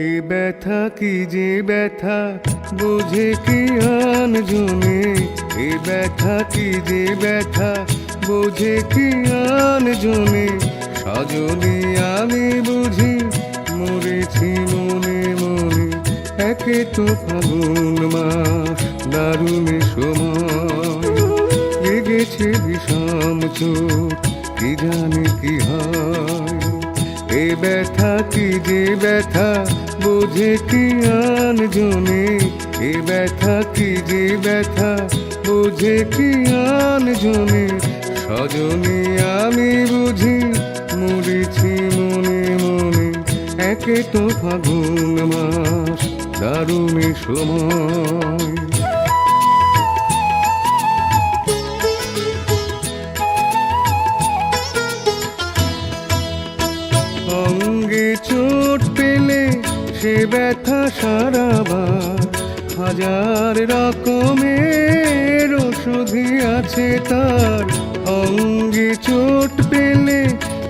এ ব্যথা কি যে ব্যথা? বুঝে কি আন জনে? এ ব্যথা কি যে ব্যথা? বুঝে কি আন জনে? সজনী আমি বুঝি, মরেছি মনে মনে। একে তো ফাগুন মাস দারুণে সময়। লেগেছে বিষম চোট কি জানি কি হয়? ব্যথা, কি যে ব্যথা, বোঝে কি আন জনে? এ ব্যথা, কি যে ব্যথা, বোঝে কি আন জনে? সজনে আমি বুঝি, মরেছি মনে মনে। একে তো ফাগুন মাস, দারুণ সময়। সে ব্যথা সারাবার হাজার রকমের ওষুধি আছে তার। অঙ্গে চোট পেলে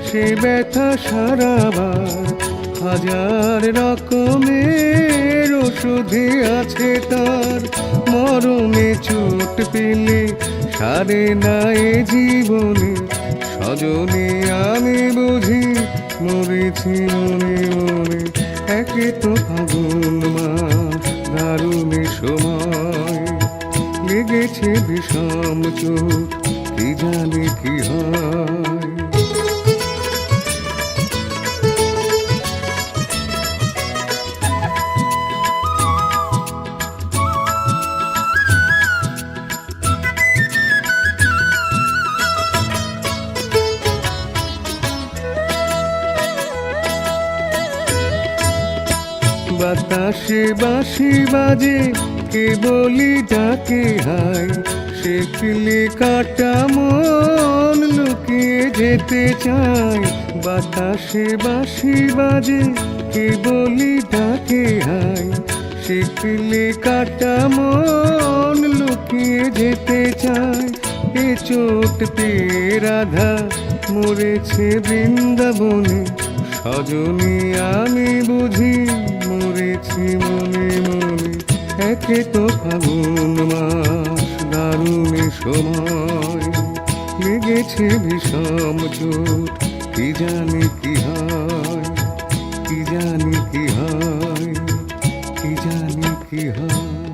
সে ব্যথা সারাবার হাজার রকমের ওষুধি আছে তার। মরণে চোট পেলে সারে না এ জীবনে। সজনে আমি বুঝি মরেছি মনে একে তো ফাগুন সময় লেগেছে বিষম চোখ কি জানি কি হয়। বাতাসে বাঁশি বাজে, কে বলি ডাকে হাই সে কিলে কাটা মন লুকিয়ে যেতে চায়। বাতাসে বাঁশি বাজে, কে বলি ডাকে হাই সে কিলে কাটা মন লুকিয়ে যেতে চায়। এ চোট পেয়ে রাধা মরেছে বৃন্দাবনে। সজনী আমি বুঝি একে তো ফাগুন মাস, দারুণ সময়। লেগেছে বিষম চোট, কি জানি কি হয়? কি জানি কি হয়? কি জানি কি হয়?